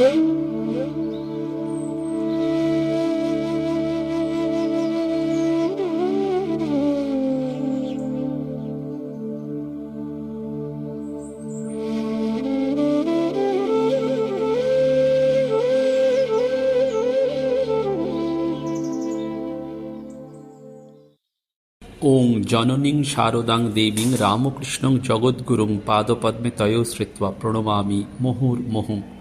ওং জননীং শারদাং দেবীং রামকৃষ্ণং জগদ্গুরুং পাদপদ্মে তয় শ্রিত্বা প্রণমামি মুহুর্মুহুঃ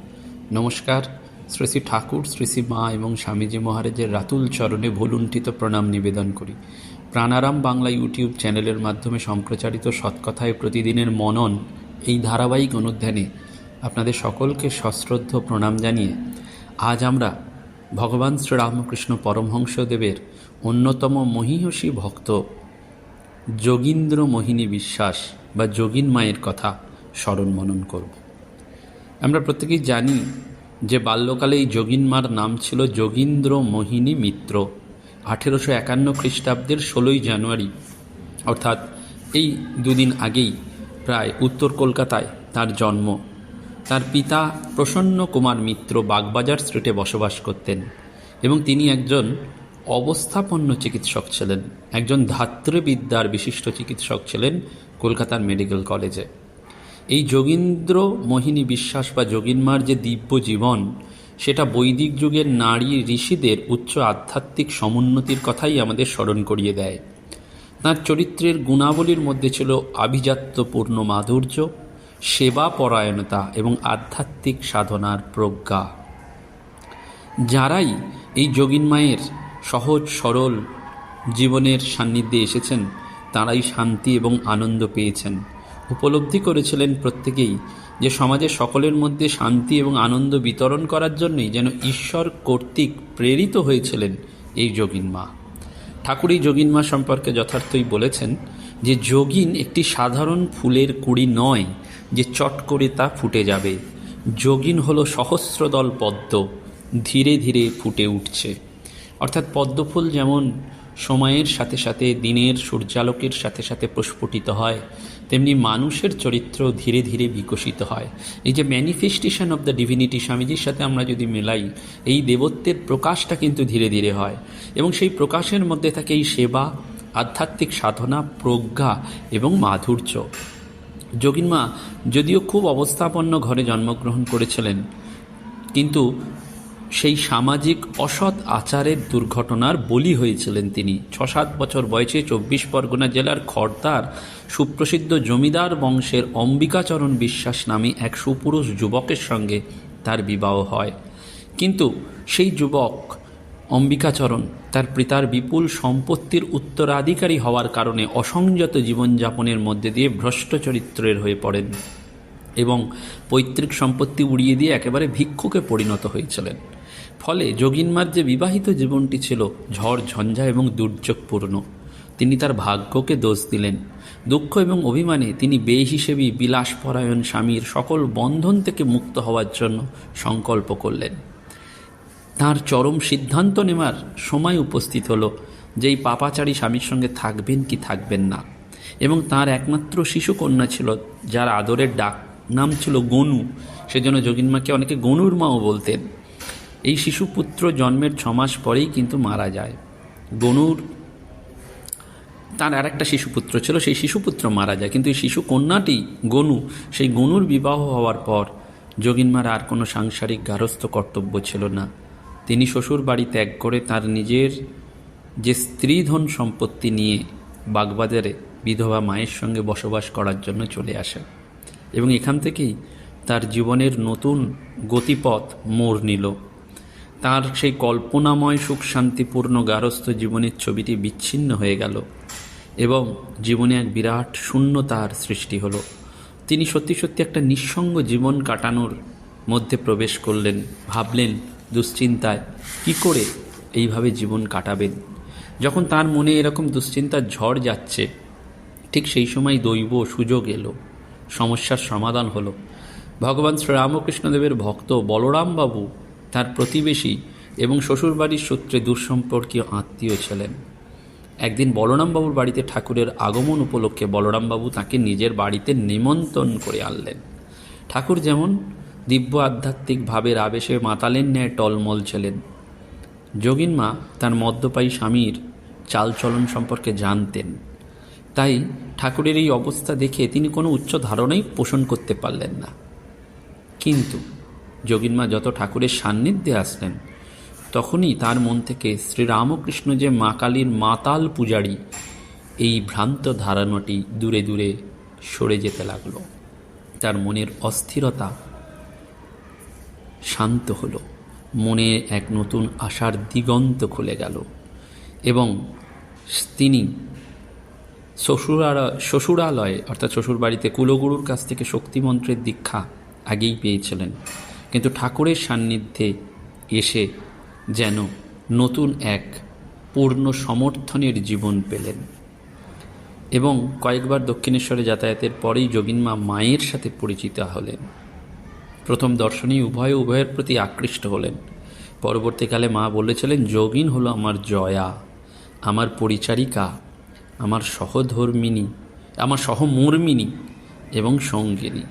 নমস্কার। শ্রী শ্রী ঠাকুর, শ্রী শ্রী মা এবং স্বামীজি মহারাজের রাতুল চরণে ভুলুণ্ঠিত প্রণাম নিবেদন করি। প্রাণারাম বাংলা ইউটিউব চ্যানেলের মাধ্যমে সম্প্রচারিত সৎকথায় প্রতিদিনের মনন এই ধারাবাহিক অনুধ্যানে আপনাদের সকলকে সশ্রদ্ধ প্রণাম জানিয়ে আজ আমরা ভগবান শ্রীরামকৃষ্ণ পরমহংসদেবের অন্যতম মহীয়সী ভক্ত যোগীন্দ্র মোহিনী বিশ্বাস বা যোগিন মায়ের কথা স্মরণ মনন করব। আমরা প্রত্যেকেই জানি যে বাল্যকালে এই যোগিন মার নাম ছিল যোগীন্দ্র মোহিনী মিত্র, আঠেরোশো একান্ন খ্রিস্টাব্দের ষোলোই জানুয়ারি। অর্থাৎ এই দুদিন আগেই প্রায় উত্তর কলকাতায় তার জন্ম। তার পিতা প্রসন্ন কুমার মিত্র বাগবাজার স্ট্রিটে বসবাস করতেন এবং তিনি একজন অবস্থাপন্ন চিকিৎসক ছিলেন। একজন ধাত্রবিদ্যার বিশিষ্ট চিকিৎসক ছিলেন কলকাতার মেডিকেল কলেজে। এই যোগীন্দ্র মোহিনী বিশ্বাস বা যোগিনমার যে দিব্য জীবন, সেটা বৈদিক যুগের নারী ঋষিদের উচ্চ আধ্যাত্মিক সমুন্নতির কথাই আমাদের স্মরণ করিয়ে দেয়। তাঁর চরিত্রের গুণাবলীর মধ্যে ছিল আভিজাত্যপূর্ণ মাধুর্য সেবা পরায়ণতা এবং আধ্যাত্মিক সাধনার প্রজ্ঞা। যারাই এই যোগিন মায়ের সহজ, সরল জীবনের সান্নিধ্যে এসেছেন, তারাই শান্তি এবং আনন্দ পেয়েছেন। উপলব্ধি করেছিলেন প্রত্যেকেই যে সমাজের সকলের মধ্যে শান্তি এবং আনন্দ বিতরণ করার জন্যই যেন ঈশ্বর কর্তৃক প্রেরিত হয়েছিলেন এই যোগিন মা। ঠাকুর এই যোগিন মা সম্পর্কে যথার্থই বলেছেন যে যোগিন একটি সাধারণ ফুলের কুড়ি নয় যে চট করে তা ফুটে যাবে। যোগিন হলো সহস্রদল পদ্ম, ধীরে ধীরে ফুটে উঠছে। অর্থাৎ পদ্মফুল যেমন সময়ের সাথে সাথে, দিনের সূর্যালোকের সাথে সাথে প্রস্ফুটিত হয় তেমনি মানুষের চরিত্র ধীরে ধীরে বিকশিত হয়। এই যে ম্যানিফেস্টেশন অব দ্য ডিভিনিটি স্বামীজির সাথে আমরা যদি মেলাই, এই দেবত্বের প্রকাশটা কিন্তু ধীরে ধীরে হয়। এবং সেই প্রকাশের মধ্যে থাকে এই সেবা, আধ্যাত্মিক সাধনা, প্রজ্ঞা এবং মাধুর্য। যোগিনমা যদিও খুব অবস্থাপন্ন ঘরে জন্মগ্রহণ করেছিলেন, কিন্তু সেই সামাজিক অসৎ আচারের দুর্ঘটনার বলি হয়েছিলেন তিনি। ছ সাত বছর বয়সে চব্বিশ পরগনা জেলার খড়দার সুপ্রসিদ্ধ জমিদার বংশের অম্বিকাচরণ বিশ্বাস নামে এক সুপুরুষ যুবকের সঙ্গে তার বিবাহ হয়। কিন্তু সেই যুবক অম্বিকাচরণ তার পিতার বিপুল সম্পত্তির উত্তরাধিকারী হওয়ার কারণে অসংযত জীবনযাপনের মধ্যে দিয়ে ভ্রষ্ট চরিত্রের হয়ে পড়েন এবং পৈতৃক সম্পত্তি উড়িয়ে দিয়ে একেবারে ভিক্ষুকে পরিণত হয়েছিলেন। ফলে যোগিনমার যে বিবাহিত জীবনটি ছিল ঝড়, ঝঞ্ঝা এবং দুর্যোগপূর্ণ, তিনি তার ভাগ্যকে দোষ দিলেন। দুঃখ এবং অভিমানে তিনি বে হিসেবে বিলাসপরায়ণ স্বামীর সকল বন্ধন থেকে মুক্ত হওয়ার জন্য সংকল্প করলেন। তার চরম সিদ্ধান্ত নেওয়ার সময় উপস্থিত হলো যে এই পাপাচারী স্বামীর সঙ্গে থাকবেন কি থাকবেন না। এবং তার একমাত্র শিশু কন্যা ছিল, যার আদরের ডাক নাম ছিল গনু। সেজন্য যোগিনমাকে অনেকে গনুর মাও বলতেন। এই শিশুপুত্র জন্মের ছমাস পরেই কিন্তু মারা যায়। গনুর তার আর একটা শিশুপুত্র ছিল, সেই শিশুপুত্র মারা যায়। কিন্তু এই শিশু কন্যাটি গনু, সেই গনুর বিবাহ হওয়ার পর যোগিনমার আর কোনো সাংসারিক গারস্থ কর্তব্য ছিল না। তিনি শ্বশুর বাড়ি ত্যাগ করে তার নিজের যে স্ত্রীধন সম্পত্তি নিয়ে বাগবাজারে বিধবা মায়ের সঙ্গে বসবাস করার জন্য চলে আসেন এবং এখান থেকেই তার জীবনের নতুন গতিপথ মোড় নিল। তার সেই কল্পনাময় সুখ শান্তিপূর্ণ গারস্থ জীবনের ছবিটি বিচ্ছিন্ন হয়ে গেল এবং জীবনে এক বিরাট শূন্যতার সৃষ্টি হলো। তিনি সত্যি সত্যি একটা নিঃসঙ্গ জীবন কাটানোর মধ্যে প্রবেশ করলেন, ভাবলেন দুশ্চিন্তায়, কি করে এইভাবে জীবন কাটাবেন? যখন তার মনে এরকম দুশ্চিন্তার ঝড় যাচ্ছে, ঠিক সেই সময় দৈব সুযোগ এলো। সমস্যার সমাধান হলো। ভগবান শ্রীরামকৃষ্ণদেবের ভক্ত বলরামবাবু তার প্রতিবেশী এবং শ্বশুরবাড়ির সূত্রে দূরসম্পর্কীয় আত্মীয় ছিলেন। একদিন বলরামবাবুর বাড়িতে ঠাকুরের আগমন উপলক্ষে বলরামবাবু তাকে নিজের বাড়িতে নিমন্ত্রণ করে আনলেন। ঠাকুর যেমন দিব্য আধ্যাত্মিক ভাবের আবেশে মাতালের ন্যায় টলমল ছিলেন। যোগিন মা তার মদ্যপায়ী স্বামীর চালচলন সম্পর্কে জানতেন। তাই ঠাকুরের এই অবস্থা দেখে তিনি কোনো উচ্চ ধারণাই পোষণ করতে পারলেন না। কিন্তু যোগিনমা যত ঠাকুরের সান্নিধ্যে আসলেন, তখনই তার মন থেকে শ্রীরামকৃষ্ণ যে মা কালীর মাতাল পূজারী, এই ভ্রান্ত ধারণাটি দূরে দূরে সরে যেতে লাগল। তার মনের অস্থিরতা শান্ত হলো, মনে এক নতুন আশার দিগন্ত খুলে গেল এবং তিনি শ্বশুরারা, শ্বশুরালয়ে, অর্থাৎ শ্বশুরবাড়িতে কুলগুরুর কাছ থেকে শক্তিমন্ত্রের দীক্ষা আগেই পেয়েছিলেন। কিন্তু ঠাকুরের সান্নিধ্যে এসে যেন নতুন এক পূর্ণ সমর্থনের জীবন পেলেন। এবং কয়েকবার দক্ষিণেশ্বরে যাতায়াতের পরেই যোগিনমা মায়ের সাথে পরিচিত হলেন। প্রথম দর্শনেই উভয় উভয়ের প্রতি আকৃষ্ট হলেন। পরবর্তীকালে মা বলেছিলেন, যোগিন হলো আমার জয়া, আমার পরিচারিকা, আমার সহধর্মিনী, আমার সহমর্মিনী এবং সঙ্গিনী।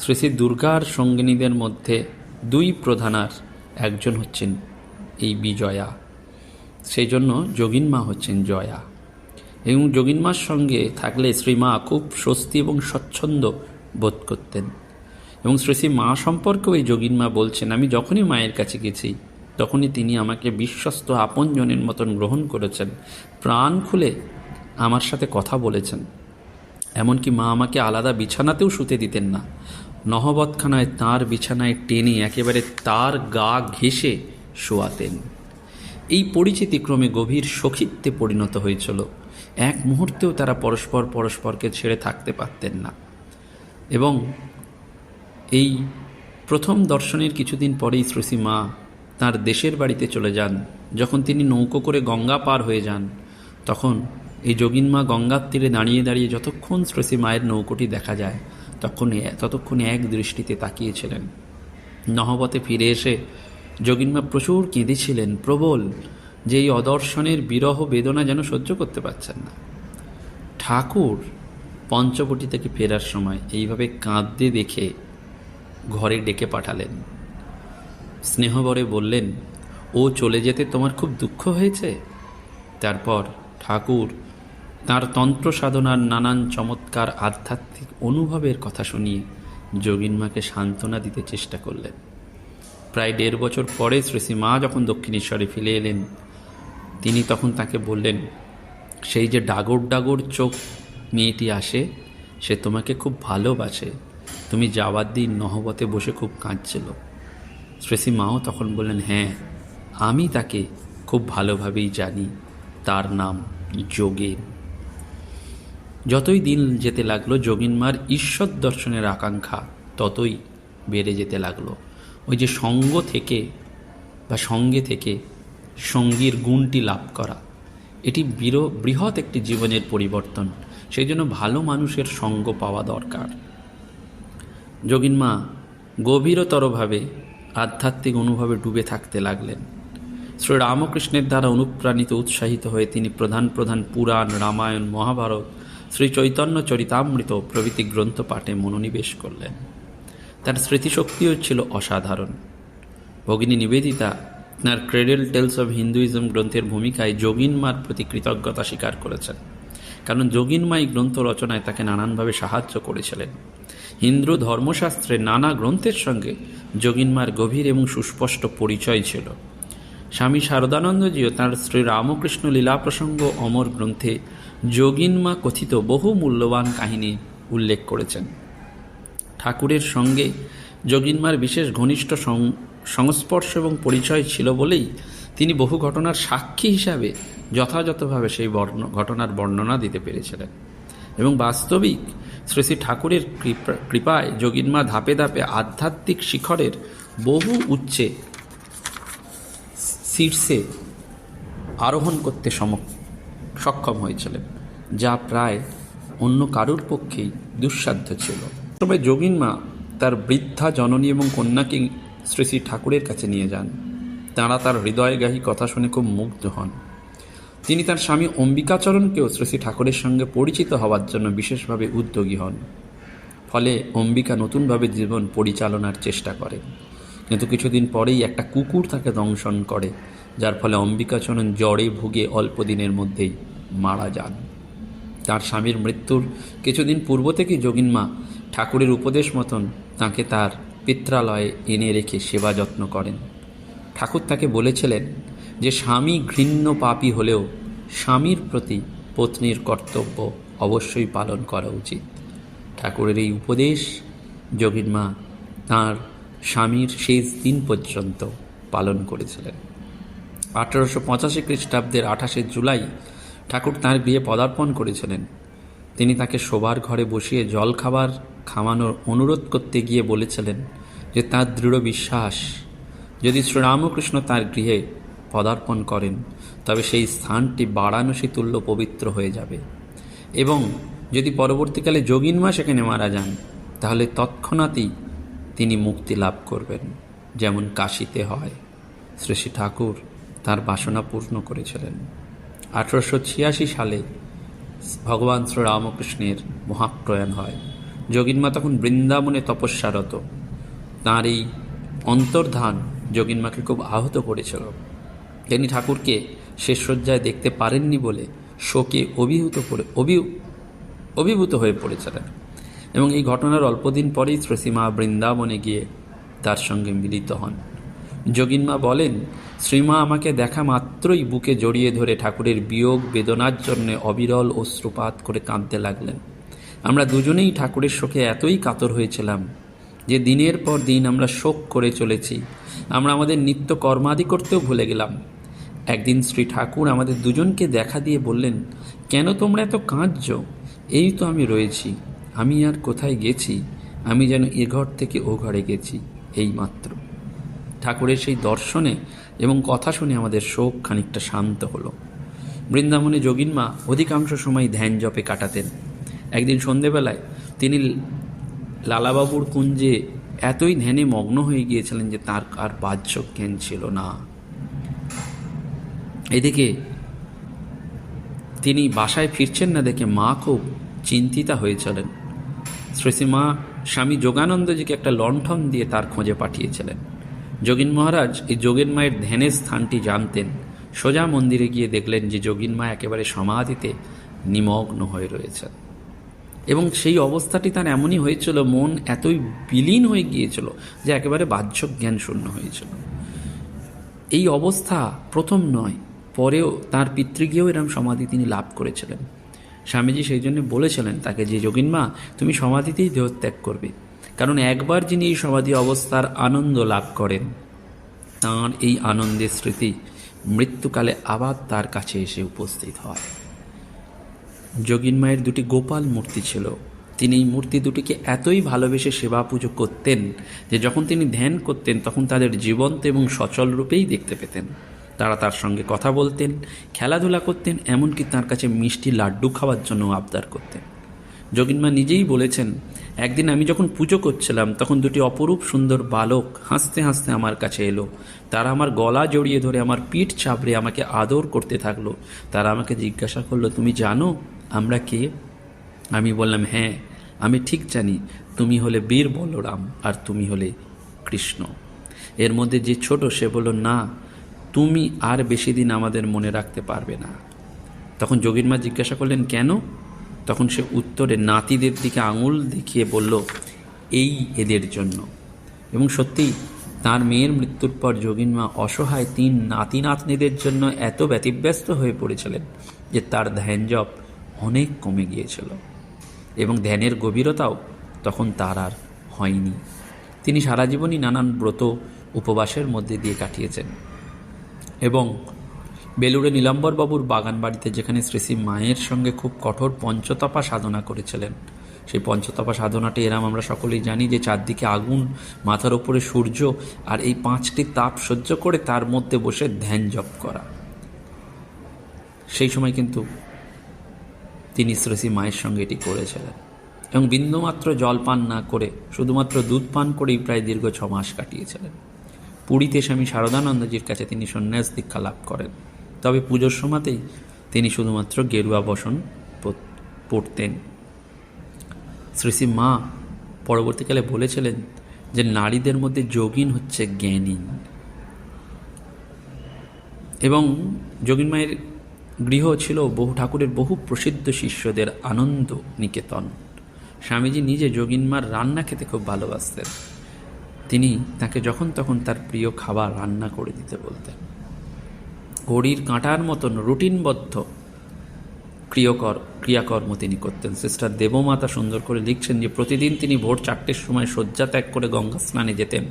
শ্রী শ্রী দুর্গার সঙ্গিনীদের মধ্যে দুই প্রধানার একজন হচ্ছেন এই বিজয়া। সেই জন্য যোগিন মা হচ্ছেন জয়া। এবং যোগিন মার সঙ্গে থাকলে শ্রীমা খুব স্বস্তি এবং স্বচ্ছন্দ বোধ করতেন। এবং শ্রী শ্রী মা সম্পর্কেও এই যোগিন মা বলছেন, আমি যখনই মায়ের কাছে গেছি, তখনই তিনি আমাকে বিশ্বস্ত আপনজনের মতন গ্রহণ করেছেন। প্রাণ খুলে আমার সাথে কথা বলেছেন। এমনকি মা আমাকে আলাদা বিছানাতেও শুতে দিতেন না। নহবতখানায় তার বিছানায় টেনে একেবারে তার গা ঘেঁষে শোয়াতেন। এই পরিচিতি ক্রমে গভীর সখিত্বে পরিণত হয়েছিল। এক মুহূর্তেও তারা পরস্পর পরস্পরকে ছেড়ে থাকতে পারতেন না। এবং এই প্রথম দর্শনের কিছুদিন পরেই শ্রুষি মা তাঁর দেশের বাড়িতে চলে যান। যখন তিনি নৌকো করে গঙ্গা পার হয়ে যান, তখন এই যোগিনমা গঙ্গার তীরে দাঁড়িয়ে দাঁড়িয়ে যতক্ষণ শ্রুষি মায়ের নৌকোটি দেখা যায় তখন ততক্ষণে এক দৃষ্টিতে তাকিয়েছিলেন। নহবতে ফিরে এসে যোগিনমা প্রচুর কেঁদেছিলেন, প্রবল, যে এই অদর্শনের বিরহ বেদনা যেন সহ্য করতে পারছেন না। ঠাকুর পঞ্চবটি থেকে ফেরার সময় এইভাবে কাঁদতে দেখে ঘরে ডেকে পাঠালেন। স্নেহবরে বললেন, ও চলে যেতে তোমার খুব দুঃখ হয়েছে? তারপর ঠাকুর তার তন্ত্র সাধনার নানান চমৎকার আধ্যাত্মিক অনুভবের কথা শুনিয়ে যোগিনমাকে সান্ত্বনা দিতে চেষ্টা করলেন। প্রায় দেড় বছর পরে শ্রী মা যখন দক্ষিণেশ্বরে ফিরে এলেন, তিনি তখন তাকে বললেন, সেই যে ডাগর ডাগর চোখ মেয়েটি আসে, সে তোমাকে খুব ভালোবাসে। তুমি যাওয়ার দিন নহবতে বসে খুব কাঁদছিল। শ্রেষী মাও তখন বললেন হ্যাঁ আমি তাকে খুব ভালোভাবেই জানি। তার নাম যোগেন। যতই দিন যেতে লাগল যোগিনমার ঈশ্বর দর্শনের আকাঙ্ক্ষা ততই বেড়ে যেতে লাগল। ওই যে সঙ্গ থেকে বা সঙ্গে থেকে সঙ্গীর গুণটি লাভ করা, এটি বৃহৎ একটি জীবনের পরিবর্তন। সেই জন্য ভালো মানুষের সঙ্গ পাওয়া দরকার। যোগিনমা গভীরতরভাবে আধ্যাত্মিক অনুভবে ডুবে থাকতে লাগলেন। শ্রী রামকৃষ্ণের দ্বারা অনুপ্রাণিত, উৎসাহিত হয়ে তিনি প্রধান প্রধান পুরাণ, রামায়ণ, মহাভারত শ্রী চৈতন্য চরিতামৃত প্রভৃতি গ্রন্থ পাঠে মনোনিবেশ করলেন। তার স্মৃতিশক্তিও ছিল অসাধারণ। ভগিনী নিবেদিতা তাঁর ক্রেডেল টেলস অব হিন্দুইজম গ্রন্থের ভূমিকায় যোগিনমার প্রতি কৃতজ্ঞতা স্বীকার করেছেন। কারণ যোগিনমা এই গ্রন্থ রচনায় তাকে নানানভাবে সাহায্য করেছিলেন। হিন্দু ধর্মশাস্ত্রে নানা গ্রন্থের সঙ্গে যোগিনমার গভীর এবং সুস্পষ্ট পরিচয় ছিল। স্বামী শারদানন্দজিও তাঁর শ্রী রামকৃষ্ণ লীলা প্রসঙ্গ অমর গ্রন্থে যোগিনমা কথিত বহু মূল্যবান কাহিনী উল্লেখ করেছেন। ঠাকুরের সঙ্গে যোগিনমার বিশেষ ঘনিষ্ঠ সংস্পর্শ এবং পরিচয় ছিল বলেই তিনি বহু ঘটনার সাক্ষী হিসাবে যথাযথভাবে সেই বর্ণ ঘটনার বর্ণনা দিতে পেরেছিলেন এবং বাস্তবিক শ্রী শ্রী ঠাকুরের কৃপায় যোগিনমা ধাপে ধাপে আধ্যাত্মিক শিখরের বহু উচ্চে শীর্ষে আরোহণ করতে সম সক্ষম হয়েছিলেন, যা প্রায় অন্য কারুর পক্ষেই দুঃসাধ্য ছিল। তবে যোগিনমা তার বৃদ্ধা জননী এবং কন্যাকে শ্রী শ্রী ঠাকুরের কাছে নিয়ে যান। তাঁরা তার হৃদয়গাহী কথা শুনে খুব মুগ্ধ হন। তিনি তার স্বামী অম্বিকাচরণকেও শ্রী শ্রী ঠাকুরের সঙ্গে পরিচিত হওয়ার জন্য বিশেষভাবে উদ্যোগী হন। ফলে অম্বিকা নতুনভাবে জীবন পরিচালনার চেষ্টা করে কিন্তু কিছুদিন পরেই একটা কুকুর তাকে দংশন করে, যার ফলে অম্বিকাচরণ জ্বরে ভুগে অল্প দিনের মধ্যেই মারা যান। তার স্বামীর মৃত্যুর কিছুদিন পূর্ব থেকেই যোগিনমা ঠাকুরের উপদেশ মতন তাকে তার পিত্রালয়ে এনে রেখে সেবা যত্ন করেন। ঠাকুর তাকে বলেছিলেন যে, স্বামী ঘৃণ্য পাপী হলেও স্বামীর প্রতি পত্নীর কর্তব্য অবশ্যই পালন করা উচিত। ঠাকুরের এই উপদেশ যোগিনমা তাঁর স্বামীর শেষ দিন পর্যন্ত পালন করেছিলেন। আঠারোশো পঁচাশি খ্রিস্টাব্দের আঠাশে জুলাই ঠাকুর তাঁর গৃহে পদার্পণ করেছিলেন। তিনি তাকে শোবার ঘরে বসিয়ে জল খাবার খাওয়ানোর অনুরোধ করতে গিয়ে বলেছিলেন যে তার দৃঢ় বিশ্বাস, যদি শ্রীরামকৃষ্ণ তার গৃহে পদার্পণ করেন, তবে সেই স্থানটি বারাণসী তুল্য পবিত্র হয়ে যাবে। এবং যদি পরবর্তীকালে যোগিনমা সেখানে মারা যান, তাহলে তৎক্ষণাৎই তিনি মুক্তি লাভ করবেন, যেমন কাশিতে হয়। শ্রী ঠাকুর তার বাসনা পূর্ণ করেছিলেন। আঠারোশো ছিয়াশি সালে ভগবান শ্রীরামকৃষ্ণের মহাপ্রয়াণ হয়। যোগিনমা তখন বৃন্দাবনে তপস্যারত। তাঁর এই অন্তর্ধান যোগিনমাকে খুব আহত করেছিল। তিনি ঠাকুরকে শেষসজ্জায় দেখতে পারেননি বলে শোকে অভিভূত করে, অভি, অভিভূত হয়ে পড়েছিলেন এবং এই ঘটনার অল্পদিন পরেই শ্রীমা বৃন্দাবনে গিয়ে তার সঙ্গে মিলিত হন। যোগিনমা বলেন শ্রীমা আমাকে দেখা মাত্রই বুকে জড়িয়ে ধরে ঠাকুরের বিয়োগ বেদনার জন্য অবিরল অশ্রুপাত করে কাঁদতে লাগলেন। আমরা দুজনেই ঠাকুরের শোকে এতই কাতর হয়েছিলাম যে দিনের পর দিন আমরা শোক করে চলেছি। আমরা আমাদের নিত্য কর্মাদি করতেও ভুলে গেলাম। একদিন শ্রী ঠাকুর আমাদের দুজনকে দেখা দিয়ে বললেন, কেন তোমরা এত কাঁদছ? এই তো আমি রয়েছি। আমি আর কোথায় গেছি? আমি যেন এ ঘর থেকে ও ঘরে গেছি। এই মাত্র। ঠাকুরের সেই দর্শনে এবং কথা শুনে আমাদের শোক খানিকটা শান্ত হলো। বৃন্দাবনে যোগিনমা অধিকাংশ সময় ধ্যান জপে কাটাতেন। একদিন সন্ধেবেলায় তিনি লালাবাবুর কুঞ্জে এতই ধ্যানে মগ্ন হয়ে গিয়েছিলেন যে তার আর বাহ্য জ্ঞান ছিল না। এদিকে তিনি বাসায় ফিরছেন না দেখে মা খুব চিন্তিতা হয়েছিলেন শ্রীসীমা স্বামী যোগানন্দজিকে একটা লণ্ঠন দিয়ে তার খোঁজে পাঠিয়েছিলেন। যোগিন মহারাজ এই যোগেন মায়ের ধ্যানের স্থানটি জানতেন। সোজা মন্দিরে গিয়ে দেখলেন যে যোগিন মা একেবারে সমাধিতে নিমগ্ন হয়ে রয়েছেন। এবং সেই অবস্থাটি তার এমনই হয়েছিল, মন এতই বিলীন হয়ে গিয়েছিল যে একেবারে বাহ্য জ্ঞান শূন্য হয়েছিল। এই অবস্থা প্রথম নয়, পরেও তার পিতৃগৃহেও এরম সমাধি তিনি লাভ করেছিলেন। স্বামীজি সেই জন্য বলেছিলেন তাকে যে যোগিনমা তুমি সমাধিতেই দেহত্যাগ করবে। কারণ একবার যিনি এই সমাধি অবস্থার আনন্দ লাভ করেন, তাঁর এই আনন্দের স্মৃতি মৃত্যুকালে আবার তার কাছে এসে উপস্থিত হয়। যোগিন মায়ের দুটি গোপাল মূর্তি ছিল। তিনি এই মূর্তি দুটিকে এতই ভালোবেসে সেবা পুজো করতেন যে যখন তিনি ধ্যান করতেন, তখন তাদের জীবন্ত এবং সচল রূপেই দেখতে পেতেন। তারা তার সঙ্গে কথা বলতেন, খেলাধুলা করতেন, এমনকি তার কাছে মিষ্টি লাড্ডু খাওয়ার জন্য আবদার করতেন। যোগিনমা নিজেই বলেছেন, একদিন আমি যখন পুজো করছিলাম, তখন দুটি অপরূপ সুন্দর বালক হাসতে হাসতে আমার কাছে এলো। তারা আমার গলা জড়িয়ে ধরে আমার পিঠ চাপড়ে আমাকে আদর করতে থাকল। তারা আমাকে জিজ্ঞাসা করল, তুমি জানো আমরা কে? আমি বললাম হ্যাঁ আমি ঠিক জানি, তুমি হলে বীর বলরাম আর তুমি হলে কৃষ্ণ। এর মধ্যে যে ছোট, সে বলল, না, তুমি আর বেশি দিন আমাদের মনে রাখতে পারবে না। তখন যোগীর মা জিজ্ঞাসা করলেন, কেন? তখন সে উত্তরে নাতিদের দিকে আঙুল দেখিয়ে বলল, এই এদের জন্য। এবং সত্যি, তার মেয়ের মৃত্যুর পর যোগিনমা অসহায় তিন নাতি নাতনিদের জন্য এত ব্যতিব্যস্ত হয়ে পড়েছিলেন যে তার ধ্যান জপ অনেক কমে গিয়েছিল এবং ধ্যানের গভীরতাও তখন তার আর হয়নি। তিনি সারা জীবনই নানান ব্রত উপবাসের মধ্যে দিয়ে কাটিয়েছেন এবং বেলুড়ে নীলাম্বরবাবুর বাগান বাড়িতে যেখানে শ্রীশ্রী মায়ের সঙ্গে খুব কঠোর পঞ্চতপা সাধনা করেছিলেন। সেই পঞ্চতপা সাধনাটি এরাম আমরা সকলেই জানি যে চারদিকে আগুন, মাথার ওপরে সূর্য আর এই পাঁচটি তাপ সহ্য করে তার মধ্যে বসে ধ্যান জপ করা। সেই সময় কিন্তু তিনি শ্রেষী মায়ের সঙ্গে এটি করেছিলেন এবং বিন্দুমাত্র জল পান না করে, শুধুমাত্র দুধ পান করেই প্রায় দীর্ঘ ছ মাস কাটিয়েছিলেন। পুরীতে স্বামী শারদানন্দজির কাছে তিনি সন্ন্যাস দীক্ষা লাভ করেন। তবে পুজোর সময়তেই তিনি শুধুমাত্র গেরুয়া বসন পরতেন। শ্রীশ্রী মা পরবর্তীকালে বলেছিলেন যে নারীদের মধ্যে যোগিন হচ্ছে জ্ঞানী এবং যোগিন মায়ের গৃহ ছিল বহু ঠাকুরের বহু প্রসিদ্ধ শিষ্যদের আনন্দ নিকেতন। স্বামীজি নিজে যোগিনমার রান্না খেতে খুব ভালোবাসতেন। তিনি তাকে যখন তখন তার প্রিয় খাবার রান্না করে দিতে বলতেন। ঘড়ির কাঁটার মতন রুটিনবদ্ধ ক্রিয়কর, ক্রিয়াকর্ম তিনি করতেন। সিস্টার দেবমাতা সুন্দর করে লিখছেন যে, প্রতিদিন তিনি ভোর চারটের সময় শয্যা ত্যাগ করে গঙ্গা স্নানে যেতেন।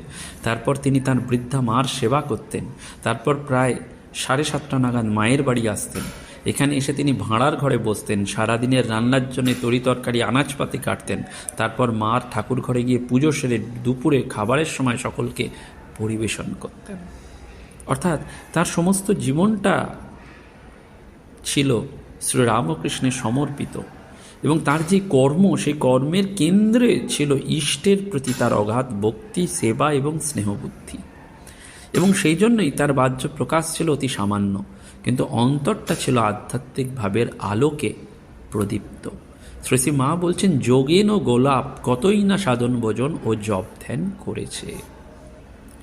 তারপর তিনি তার বৃদ্ধা মার সেবা করতেন। তারপর প্রায় সাড়ে সাতটা নাগাদ মায়ের বাড়ি আসতেন। এখানে এসে তিনি ভাঁড়ার ঘরে বসতেন। সারাদিনের রান্নার জন্য তরি তরকারি, আনাজপাতি কাটতেন। তারপর মার ঠাকুর ঘরে গিয়ে পুজো সেরে দুপুরে খাবারের সময় সকলকে পরিবেশন করতেন। অর্থাৎ তার সমস্ত জীবনটা ছিল শ্রীরামকৃষ্ণের সমর্পিত। এবং তার যে কর্ম, সেই কর্মের কেন্দ্রে ছিল ইষ্টের প্রতি তার অগাধ ভক্তি, সেবা এবং স্নেহবুদ্ধি। এবং সেই জন্যই তার বাহ্য প্রকাশ ছিল অতি সামান্য। কিন্তু অন্তরটা ছিল আধ্যাত্মিক ভাবের আলোকে প্রদীপ্ত। শ্রী মা বলছেন, যোগেন ও গোলাপ, কতই না সাধন ভোজন ও জপ ধ্যান করেছে।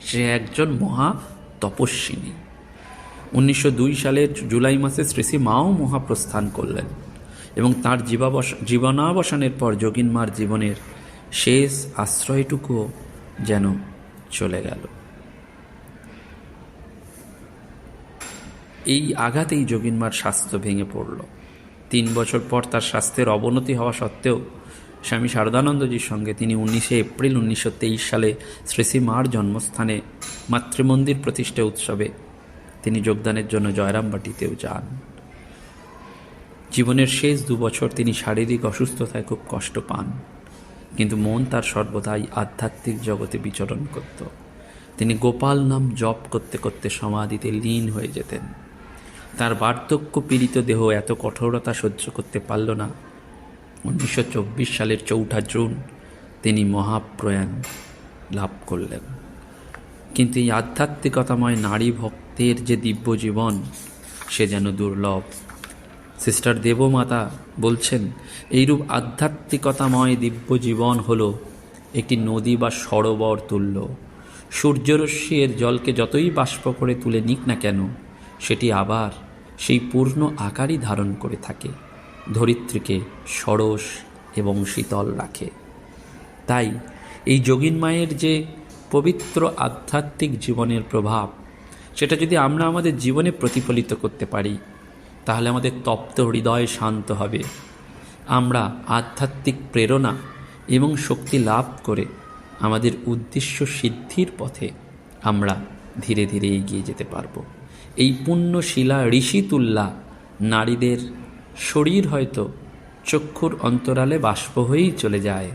সে একজন মহা তপস্বিনী। উনিশশো দুই সালের জুলাই মাসে শ্রী মাও মহাপ্রস্থান করলেন এবং তার জীবাবস জীবনাবসানের পর যোগিন মার জীবনের শেষ আশ্রয়টুকুও যেন চলে গেল। এই আঘাতেই যোগিনমার স্বাস্থ্য ভেঙে পড়ল। তিন বছর পর তার স্বাস্থ্যের অবনতি হওয়া সত্ত্বেও স্বামী শারদানন্দজির সঙ্গে তিনি উনিশে এপ্রিল উনিশশো তেইশ সালে শ্রী মার জন্মস্থানে মাতৃমন্দির প্রতিষ্ঠা উৎসবে তিনি যোগদানের জন্য জয়রামবাটিতেও যান। জীবনের শেষ দু বছর তিনি শারীরিক অসুস্থতায় খুব কষ্ট পান, কিন্তু মন তার সর্বদাই আধ্যাত্মিক জগতে বিচরণ করত। তিনি গোপাল নাম জপ করতে করতে সমাধিতে লীন হয়ে যেতেন। তার বার্ধক্য পীড়িত দেহ এত কঠোরতা সহ্য করতে পারল না। উনিশশো চব্বিশ সালের চৌঠা জুন তিনি মহাপ্রয়াণ লাভ করলেন। কিন্তু এই আধ্যাত্মিকতাময় নারী ভক্তের যে দিব্য জীবন, সে যেন দুর্লভ। সিস্টার দেবমাতা বলছেন, এইরূপ আধ্যাত্মিকতাময় দিব্য জীবন হল একটি নদী বা সরোবর তুল্য। সূর্যরশ্মি এর জলকে যতই বাষ্প করে তুলে নিক না কেন, সেটি আবার সেই পূর্ণ আকারই ধারণ করে থাকে। ধরিত্রীকে সরস এবং শীতল রাখে। তাই এই যোগিন মায়ের যে পবিত্র আধ্যাত্মিক জীবনের প্রভাব, সেটা যদি আমরা আমাদের জীবনে প্রতিফলিত করতে পারি, তাহলে আমাদের তপ্ত হৃদয় শান্ত হবে। আমরা আধ্যাত্মিক প্রেরণা এবং শক্তি লাভ করে আমাদের উদ্দেশ্য সিদ্ধির পথে আমরা ধীরে ধীরে এগিয়ে যেতে পারব। এই পুণ্যশিলা ঋষিতুল্লা নারীদের শরীর হয়তো চক্ষুর অন্তরালে বাষ্প হয়েই চলে যায়,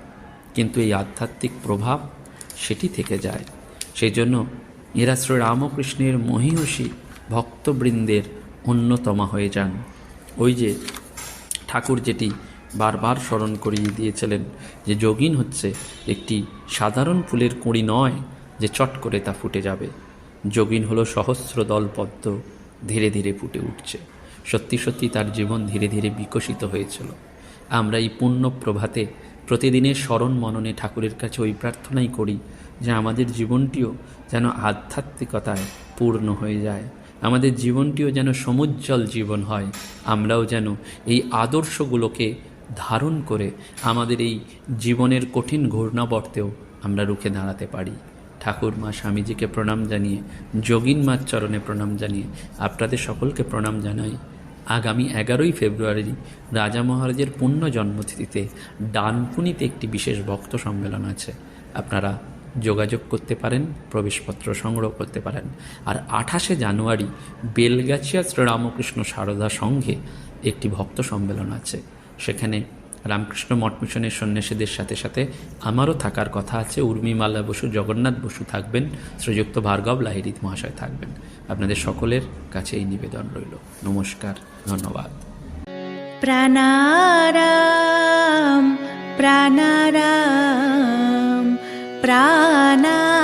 কিন্তু এই আধ্যাত্মিক প্রভাব সেটি থেকে যায়। সেই জন্য এরা শ্রী রামকৃষ্ণের মহিষী ভক্তবৃন্দের অন্যতমা হয়ে যান। ওই যে ঠাকুর যেটি বারবার স্মরণ করিয়ে দিয়েছিলেন যে যোগিন হচ্ছে একটি সাধারণ ফুলের কুঁড়ি নয় যে চট করে তা ফুটে যাবে। যোগিন হলো সহস্র দল পদ্ম ধীরে ধীরে ফুটে উঠছে। সত্যি সত্যি তার জীবন ধীরে ধীরে বিকশিত হয়েছিল। আমরা এই পুণ্য প্রভাতে প্রতিদিনের স্মরণ মননে ঠাকুরের কাছে ওই প্রার্থনাই করি যে আমাদের জীবনটিও যেন আধ্যাত্মিকতায় পূর্ণ হয়ে যায়, আমাদের জীবনটিও যেন সমুজ্জ্বল জীবন হয়, আমরাও যেন এই আদর্শগুলোকে ধারণ করে আমাদের এই জীবনের কঠিন ঘূর্ণাবর্তেও আমরা রুখে দাঁড়াতে পারি। ঠাকুর মা স্বামীজিকে প্রণাম জানিয়ে, যোগিন মার চরণে প্রণাম জানিয়ে আপনাদের সকলকে প্রণাম জানাই। আগামী এগারোই ফেব্রুয়ারি রাজা মহারাজের পুণ্য জন্মতিথিতে ডানপুনিতে একটি বিশেষ ভক্ত সম্মেলন আছে। আপনারা যোগাযোগ করতে পারেন, প্রবেশপত্র সংগ্রহ করতে পারেন। আর আঠাশে জানুয়ারি বেলগাছিয়া শ্রীরামকৃষ্ণ সারদা সংঘে একটি ভক্ত সম্মেলন আছে। সেখানে রামকৃষ্ণ মঠ মিশনের সন্ন্যাসীদের সাথে সাথে আমারও থাকার কথা আছে। উর্মিমালা বসু, জগন্নাথ বসু থাকবেন, শ্রীযুক্ত ভার্গব লাহিরিত মহাশয় থাকবেন। আপনাদের সকলের কাছে এই নিবেদন রইল। নমস্কার, ধন্যবাদ। প্রাণারাম প্রাণারাম প্রাণারাম।